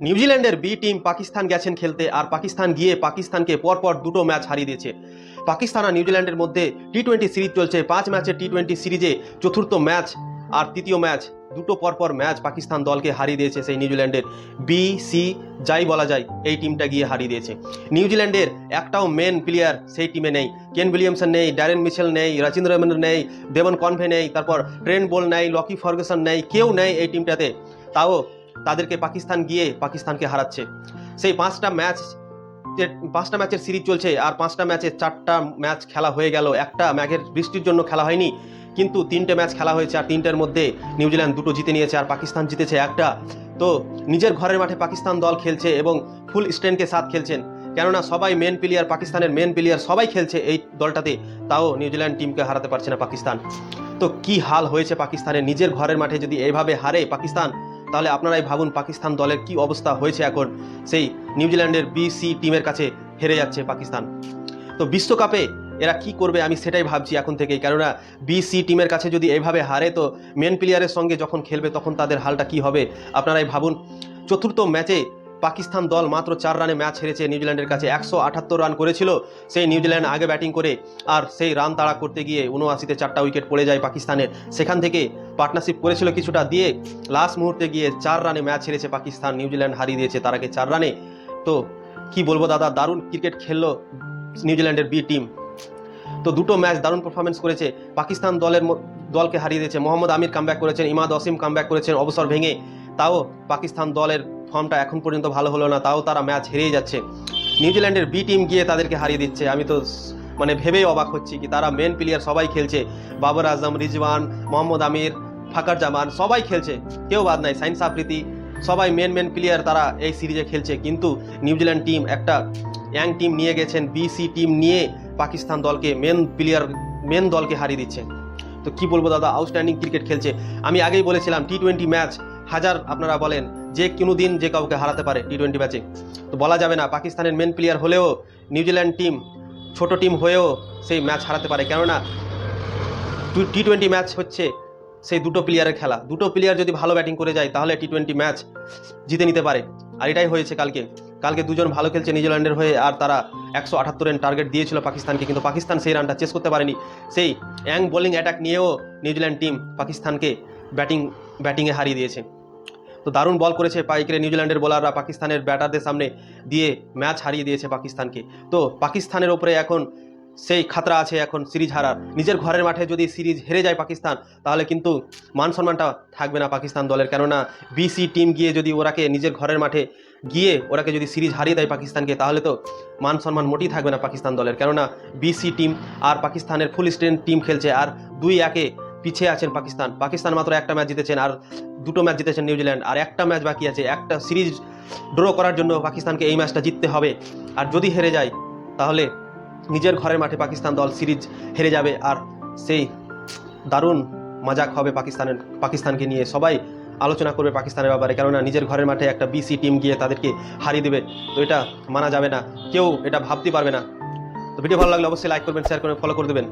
নিউজিল্যান্ডের B team Pakistan গেছেন খেলতে আর পাকিস্তান গিয়ে পাকিস্তানকে পরপর দুটো ম্যাচ হারিয়ে দিয়েছে। পাকিস্তান আর নিউজিল্যান্ডের মধ্যে টি টোয়েন্টি সিরিজ চলছে। পাঁচ ম্যাচের টি টোয়েন্টি সিরিজে চতুর্থ ম্যাচ আর তৃতীয় ম্যাচ, দুটো পরপর ম্যাচ পাকিস্তান দলকে হারিয়ে দিয়েছে সেই নিউজিল্যান্ডের বি, সি, যাই বলা যায়, এই টিমটা গিয়ে হারিয়ে দিয়েছে। নিউজিল্যান্ডের একটাও মেন প্লেয়ার সেই টিমে নেই। কেন উইলিয়ামসন নেই ড্যারেন মিশেল নেই রাচিন্দ্র রমন নেই দেবন কনভে নেই, তারপর ট্রেন বোল নেই লকি ফার্গুসন নেই, কেউ নেই এই টিমটাতে তাও তাদেরকে পাকিস্তান গিয়ে পাকিস্তানকে হারাচ্ছে। সেই পাঁচটা ম্যাচ পাঁচটা ম্যাচের সিরিজ চলছে আর পাঁচটা ম্যাচে চারটা ম্যাচ খেলা হয়ে গেল। একটা ম্যাচের বৃষ্টির জন্য খেলা হয়নি, কিন্তু তিনটে ম্যাচ খেলা হয়েছে আর তিনটের মধ্যে নিউজিল্যান্ড দুটো জিতে নিয়েছে আর পাকিস্তান জিতেছে একটা। তো নিজের ঘরের মাঠে পাকিস্তান দল খেলছে এবং ফুল স্ট্রেনকে সাথ খেলছেন। কেননা সবাই মেন প্লেয়ার পাকিস্তানের মেন প্লেয়ার সবাই খেলছে এই দলটাতে, তাও নিউজিল্যান্ড টিমকে হারাতে পারছে না পাকিস্তান। তো কি হাল হয়েছে পাকিস্তানের নিজের ঘরের মাঠে যদি এইভাবে হারে পাকিস্তান তাহলে আপনারাই ভাবুন পাকিস্তান দলের কি অবস্থা হয়েছে এখন। সেই নিউজিল্যান্ডের বিসি টিমের কাছে হেরে যাচ্ছে পাকিস্তান। তো বিশ্বকাপে এরা কি করবে আমি সেটাই ভাবছি এখন থেকেই। কেননা বিসি টিমের কাছে যদি এইভাবে হারে, তো মেন প্লেয়ারের সঙ্গে যখন খেলবে, তখন তাদের হালটা কি হবে? আপনারাই ভাবুন। চতুর্থ ম্যাচে পাকিস্তান দল মাত্র চার রানে ম্যাচ হেরেছে, নিউজিল্যান্ডের কাছে একশো আটাত্তর রান করেছিল। সেই নিউজিল্যান্ড আগে ব্যাটিং করে আর সেই রান তাড়া করতে গিয়ে উনআশিতে চারটা উইকেট পড়ে যায় পাকিস্তানের। সেখান থেকে পার্টনারশিপ করেছিল কিছুটা, দিয়ে লাস্ট মুহূর্তে গিয়ে চার রানে ম্যাচ হেরেছে পাকিস্তান। নিউজিল্যান্ড হারিয়ে দিয়েছে তার আগে চার রানে। তো কি বলব দাদা, দারুণ ক্রিকেট খেললো নিউজিল্যান্ডের বি টিম। তো দুটো ম্যাচ দারুণ পারফরমেন্স করেছে। পাকিস্তান দলের দলকে হারিয়ে দিয়েছে। মোহাম্মদ আমির কামব্যাক করেছেন, ইমাদ অসিম কামব্যাক করেছেন, অবসর ভেঙে তাও পাকিস্তান দলের ফর্মটা এখন পর্যন্ত ভালো হলো না, তাও তারা ম্যাচ হেরেই যাচ্ছে। নিউজিল্যান্ডের বি টিম গিয়ে তাদেরকে হারিয়ে দিচ্ছে। আমি তো মানে ভেবেই অবাক হচ্ছি কি তারা মেন প্লেয়ার সবাই খেলছে। বাবর আজম, রিজওয়ান, মোহাম্মদ আমির ফাকার জামান সবাই খেলছে। কেউ বাদ নাই, সাইন্স আফ্রিদি সবাই মেন মেন প্লেয়ার তারা এই সিরিজে খেলছে। কিন্তু নিউজিল্যান্ড টিম একটা ইয়াং টিম নিয়ে গেছেন। বিসি টিম নিয়ে পাকিস্তান দলকে মেন প্লেয়ার মেন দলকে হারিয়ে দিচ্ছে। তো কি বলব দাদা? আউটস্ট্যান্ডিং ক্রিকেট খেলছে। আমি আগেই বলেছিলাম টি টোয়েন্টি ম্যাচ হাজার আপনারা বলেন যে কোনো দিন যে কাউকে হারাতে পারে টি টোয়েন্টি ম্যাচে তো বলা যাবে না, পাকিস্তানের মেন প্লেয়ার হলেও নিউজিল্যান্ড টিম ছোট টিম হয়েও সেই ম্যাচ হারাতে পারে। কেননা টি টোয়েন্টি ম্যাচ হচ্ছে সেই দুটো প্লেয়ারের খেলা। দুটো প্লেয়ার যদি ভালো ব্যাটিং করে যায়, তাহলে টি টোয়েন্টি ম্যাচ জিতে নিতে পারে। আর এটাই হয়েছে কালকে। কালকে দুজন ভালো খেলছে নিউজিল্যান্ডের হয়ে, আর তারা একশো আটাত্তর রান টার্গেট দিয়েছিল পাকিস্তানকে, কিন্তু পাকিস্তান সেই রানটা চেস করতে পারেনি। সেই অ্যাং বোলিং অ্যাটাক নিয়েও নিউজিল্যান্ড টিম পাকিস্তানকে ব্যাটিং ব্যাটিংয়ে হারিয়ে দিয়েছে। তো দারুণ বল করেছে পাইকারে নিউজিল্যান্ডের বোলাররা পাকিস্তানের ব্যাটারদের সামনে দিয়ে ম্যাচ হারিয়ে দিয়েছে পাকিস্তানকে। তো পাকিস্তানের ওপরে এখন সেই খাতরা আছে এখন সিরিজ হারার। নিজের ঘরের মাঠে যদি সিরিজ হেরে যায় পাকিস্তান, তাহলে কিন্তু মান সম্মানটা থাকবে না পাকিস্তান দলের। কেননা বিসি টিম গিয়ে যদি ওরাকে নিজের ঘরের মাঠে গিয়ে ওরাকে যদি সিরিজ হারিয়ে দেয় পাকিস্তানকে, তাহলে তো মান সম্মান মোটেই থাকবে না পাকিস্তান দলের। কেননা বিসি টিম আর পাকিস্তানের ফুল স্ট্রেন্থ টিম খেলছে। আর দুই একে পিছিয়ে আছেন পাকিস্তান। পাকিস্তান মাত্র একটা ম্যাচ জিতেছেন আর দুটো ম্যাচ জিতেছেন নিউজিল্যান্ড আর একটা ম্যাচ বাকি আছে। একটা সিরিজ ড্র করার জন্য পাকিস্তানকে এই ম্যাচটা জিততে হবে। আর যদি হেরে যায়, তাহলে নিজের ঘরের মাঠে পাকিস্তান দল সিরিজ হেরে যাবে। আর সেই দারুণ মজাক হবে পাকিস্তানের, পাকিস্তানকে নিয়ে। সবাই আলোচনা করবে পাকিস্তানের ব্যাপারে। কেননা নিজের ঘরের মাঠে একটা বিসি টিম গিয়ে তাদেরকে হারিয়ে দেবে। তো এটা মানা যাবে না। কেউ এটা ভাবতে পারবে না। তো ভিডিও ভালো লাগলে অবশ্যই লাইক করবেন শেয়ার করবেন ফলো করে দেবেন।